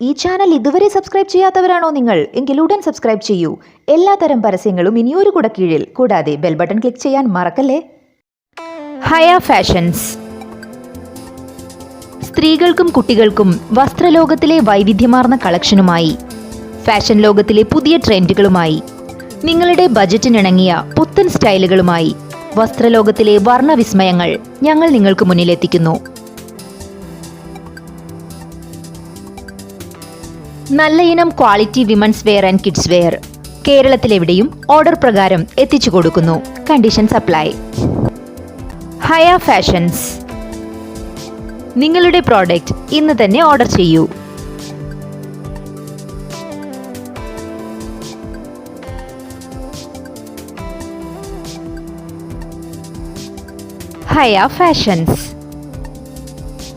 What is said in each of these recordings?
ഈ ചാനൽ ഇതുവരെ സബ്സ്ക്രൈബ് ചെയ്യാത്തവരാണോ നിങ്ങൾ? എങ്കിൽ ഉടൻ സബ്സ്ക്രൈബ് ചെയ്യൂ. എല്ലാ തരം പരസ്യങ്ങളും ഇനിയൊരു കൂടെ കീഴിൽ. കൂടാതെ ബെൽ ബട്ടൺ ക്ലിക്ക് ചെയ്യാൻ മറക്കല്ലേ? Haya Fashions. സ്ത്രീകൾക്കും കുട്ടികൾക്കും വസ്ത്രലോകത്തിലെ വൈവിധ്യമാർന്ന കളക്ഷനുമായി. ഫാഷൻ ലോകത്തിലെ പുതിയ ട്രെൻഡുകളുമായി. നിങ്ങളുടെ ബജറ്റിനിണങ്ങിയ പുത്തൻ സ്റ്റൈലുകളുമായി. വസ്ത്രലോകത്തിലെ വർണവിസ്മയങ്ങൾ ഞങ്ങൾ നിങ്ങൾക്ക് മുന്നിലെത്തിക്കുന്നു. നല്ല ഇനം quality women's wear and kids wear കേരളത്തിലെവിടെയും order പ്രകാരം എത്തിച്ചു കൊടുക്കുന്നു. കണ്ടീഷൻ സപ്ലൈ ഹയ ഫാഷൻസ് നിങ്ങളുടെ പ്രോഡക്റ്റ് ഇന്ന് തന്നെ ഓർഡർ ചെയ്യൂ. ഹയ ഫാഷൻസ്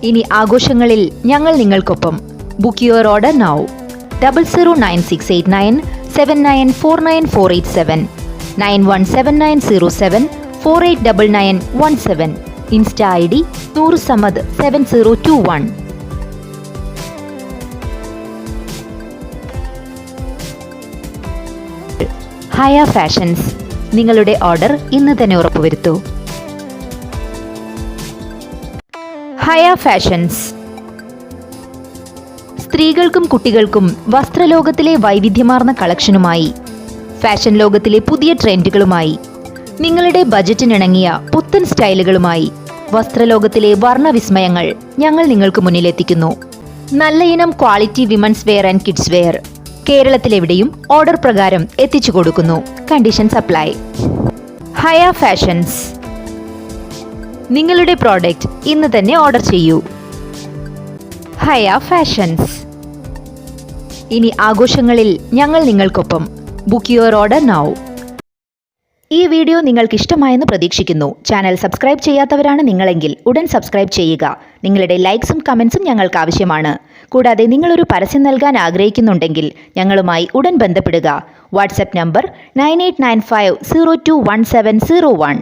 ഇനി ആഘോഷങ്ങളിൽ ഞങ്ങൾ നിങ്ങൾക്കൊപ്പം. Book your order now double zero nine six eight nine seven nine four nine four eight seven nine one seven nine zero seven four eight double nine one seven insta I D നൂറ് Samad seven zero two one Haya fashions നിങ്ങളുടെ order ഇന്ന് തന്നെ ഉറപ്പുവരുത്തൂ. ഹയ Fashions സ്ത്രീകൾക്കും കുട്ടികൾക്കും വസ്ത്രലോകത്തിലെ വൈവിധ്യമാർന്ന കളക്ഷനുമായി fashion ലോകത്തിലെ പുതിയ ട്രെൻഡുകളുമായി നിങ്ങളുടെ ബജറ്റിനിണങ്ങിയ പുത്തൻ സ്റ്റൈലുകളുമായി വസ്ത്രലോകത്തിലെ വർണവിസ്മയങ്ങൾ ഞങ്ങൾ നിങ്ങൾക്ക് മുന്നിലെത്തിക്കുന്നു. നല്ല ഇനം quality women's wear and kids wear കേരളത്തിലെവിടെയും order പ്രകാരം എത്തിച്ചു കൊടുക്കുന്നു. Condition supply. Haya Fashions. നിങ്ങളുടെ പ്രോഡക്റ്റ് ഇന്ന് തന്നെ ഓർഡർ ചെയ്യൂ. Haya Fashions. ഇനി ആഘോഷങ്ങളിൽ ഞങ്ങൾ നിങ്ങൾക്കൊപ്പം. ബുക്ക് യുവർ ഓർഡർ നൗ ഈ വീഡിയോ നിങ്ങൾക്ക് ഇഷ്ടമായെന്ന് പ്രതീക്ഷിക്കുന്നു. ചാനൽ സബ്സ്ക്രൈബ് ചെയ്യാത്തവരാണ് നിങ്ങളെങ്കിൽ ഉടൻ സബ്സ്ക്രൈബ് ചെയ്യുക. നിങ്ങളുടെ ലൈക്സും കമൻസും ഞങ്ങൾക്ക് ആവശ്യമാണ്. കൂടാതെ നിങ്ങളൊരു പരസ്യം നൽകാൻ ആഗ്രഹിക്കുന്നുണ്ടെങ്കിൽ ഞങ്ങളുമായി ഉടൻ ബന്ധപ്പെടുക. WhatsApp number nine eight nine five zero two one seven zero one